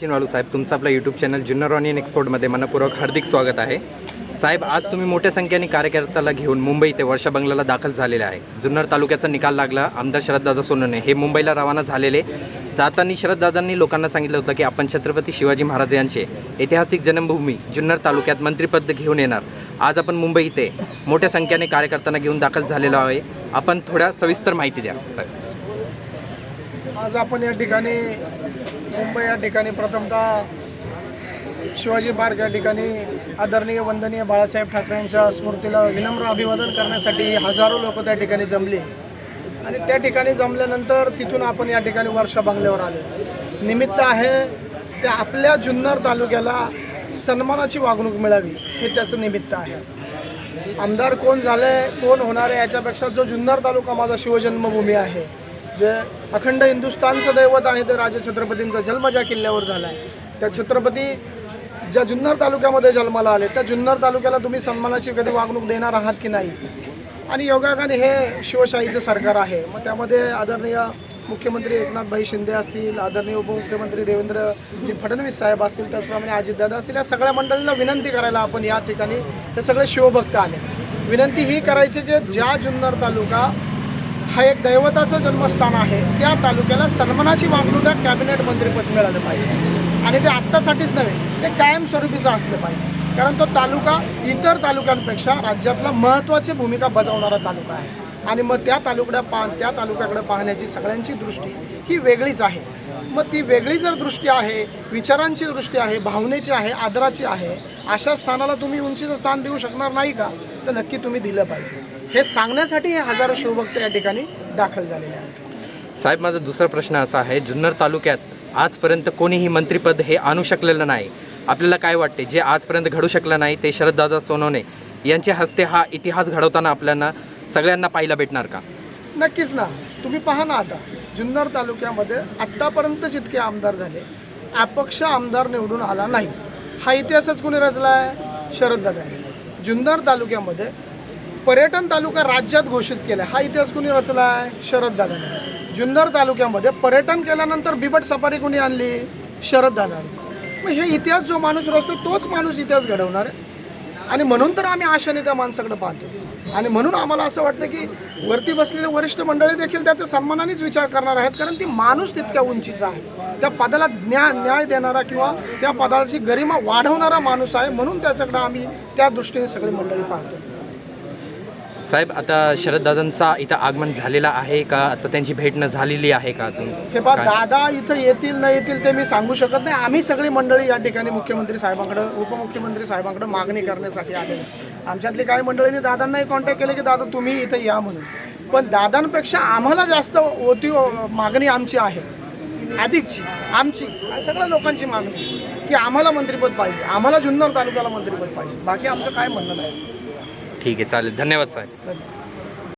चिनवालू साहेब तुमचं आपलं यूट्यूब चॅनल जुन्नर ऑनियन एक्सपोर्टमध्ये मनपूर्वक हार्दिक स्वागत आहे. साहेब आज तुम्ही मोठ्या संख्येने कार्यकर्त्याला घेऊन मुंबई ते वर्षा बंगल्याला दाखल झालेले आहे. जुन्नर तालुक्याचा निकाल लागला. आमदार शरददादा सोनवणे हे मुंबईला रवाना झालेले. जाताना शरददादांनी लोकांना सांगितलं होतं की आपण छत्रपती शिवाजी महाराज यांचे ऐतिहासिक जन्मभूमी जुन्नर तालुक्यात मंत्रिपद घेऊन येणार. आज आपण मुंबई इथे मोठ्या संख्येने कार्यकर्त्यांना घेऊन दाखल झालेलो आहे. आपण थोड्या सविस्तर माहिती द्या साहेब. आज आपण या ठिकाणी मुंबई या ठिकाणी प्रथमतः शिवाजी पार्क या ठिकाणी आदरणीय वंदनीय बाळासाहेब ठाकरे यांच्या स्मृतीला विनम्र अभिवादन करण्यासाठी हजारो लोक त्या ठिकाणी जमले. आणि त्या ठिकाणी जमल्यानंतर तिथून आपण या ठिकाणी वर्षा बंगल्यावर आलो. निमित्त आहे ते आपल्या जुन्नर तालुक्याला सन्मानाची वागणूक मिळावी हे त्याचं निमित्त आहे. आमदार कोण झाले कोण होणार आहे याच्यापेक्षा जो जुन्नर तालुका माझा शिवजन्मभूमी आहे जे अखंड हिंदुस्थानचं दैवत आहे ते राजा छत्रपतींचा जन्म ज्या किल्ल्यावर झाला आहे त्या छत्रपती ज्या जुन्नर तालुक्यामध्ये जन्माला आले त्या जुन्नर तालुक्याला तुम्ही सन्मानाची कधी वागणूक देणार आहात की नाही? आणि योगागाने हे शिवशाहीचं सरकार आहे. मग त्यामध्ये आदरणीय मुख्यमंत्री एकनाथभाई शिंदे असतील आदरणीय उपमुख्यमंत्री देवेंद्रजी फडणवीस साहेब असतील त्याचप्रमाणे अजितदादा असतील या सगळ्या मंडळींना विनंती करायला आपण या ठिकाणी हे सगळे शिवभक्त आले. विनंती ही करायची की ज्या जुन्नर तालुका हा एक दैवताचं जन्मस्थान आहे. त्या तालुक्याला सन्मानाची वागणूक कॅबिनेट मंत्रीपद मिळालं पाहिजे. आणि ते आत्तासाठीच नव्हे ते कायमस्वरूपीचं असलं पाहिजे. कारण तो तालुका इतर तालुक्यांपेक्षा राज्यातला महत्त्वाची भूमिका बजावणारा तालुका आहे. आणि मग त्या तालुक्या पा त्या तालुक्याकडे पाहण्याची सगळ्यांची दृष्टी ही वेगळीच आहे. मग ती वेगळी जर दृष्टी आहे विचारांची दृष्टी आहे भावनेची आहे आदराची आहे अशा स्थानाला तुम्ही उंचीचं स्थान देऊ शकणार नाही का? तर नक्की तुम्ही दिलं पाहिजे. हे सांगण्यासाठी हे हजारो शिवभक्त या ठिकाणी दाखल झालेले आहेत. साहेब माझा दुसरा प्रश्न असा आहे जुन्नर तालुक्यात आजपर्यंत कोणीही मंत्रिपद हे आणू शकलेलं नाही. आपल्याला काय वाटते जे आजपर्यंत घडू शकलं नाही ते शरददादा सोनवणे यांच्या हस्ते हा इतिहास घडवताना आपल्याला सगळ्यांना पाहायला भेटणार का? नक्कीच ना. तुम्ही पहा ना आता. जुन्नर तालुक्यामध्ये आत्तापर्यंत जितके आमदार झाले अपक्ष आमदार निवडून आला नाही. हा इतिहासच कोणी रचला आहे? शरददादांनी जुन्नर तालुक्यामध्ये पर्यटन तालुका राज्यात घोषित केला हा इतिहास कोणी रचला आहे? शरददादांनी जुन्नर तालुक्यामध्ये पर्यटन केल्यानंतर बिबट सफारी कोणी आणली? शरददादांनी मग हे इतिहास जो माणूस रचतो तोच माणूस इतिहास घडवणार आहे. आणि म्हणून तर आम्ही आशाने त्या माणसाकडे पाहतो. आणि म्हणून आम्हाला असं वाटतं की वरती बसलेले वरिष्ठ मंडळी देखील त्याच्या सन्मानानेच विचार करणार आहेत कारण ती माणूस तितक्या उंचीचा आहे. त्या पदाला न्याय न्याय देणारा किंवा त्या पदाची गरिमा वाढवणारा माणूस आहे म्हणून त्याच्याकडे आम्ही त्या दृष्टीने सगळी मंडळी पाहतो. साहेब आता शरददादांचा इथं आगमन झालेला आहे का? आता त्यांची भेटणं झालेली आहे का अजून? हे पहा काय? दादा इथं येतील न येतील ते मी सांगू शकत नाही. आम्ही सगळी मंडळी या ठिकाणी मुख्यमंत्री साहेबांकडे उपमुख्यमंत्री साहेबांकडे मागणी करण्यासाठी आलेलो आमच्यातली काही मंडळींनी दादांनाही कॉन्टॅक्ट केले की दादा तुम्ही इथं या म्हणून. पण दादांपेक्षा आम्हाला जास्त होती मागणी आमची आहे. अधिकची आमची सगळ्या लोकांची मागणी की आम्हाला मंत्रिपद पाहिजे. आम्हाला जुन्नर तालुक्याला मंत्रिपद पाहिजे. बाकी आमचं काय म्हणणं नाही. ठीक आहे चालेल. धन्यवाद साहेब.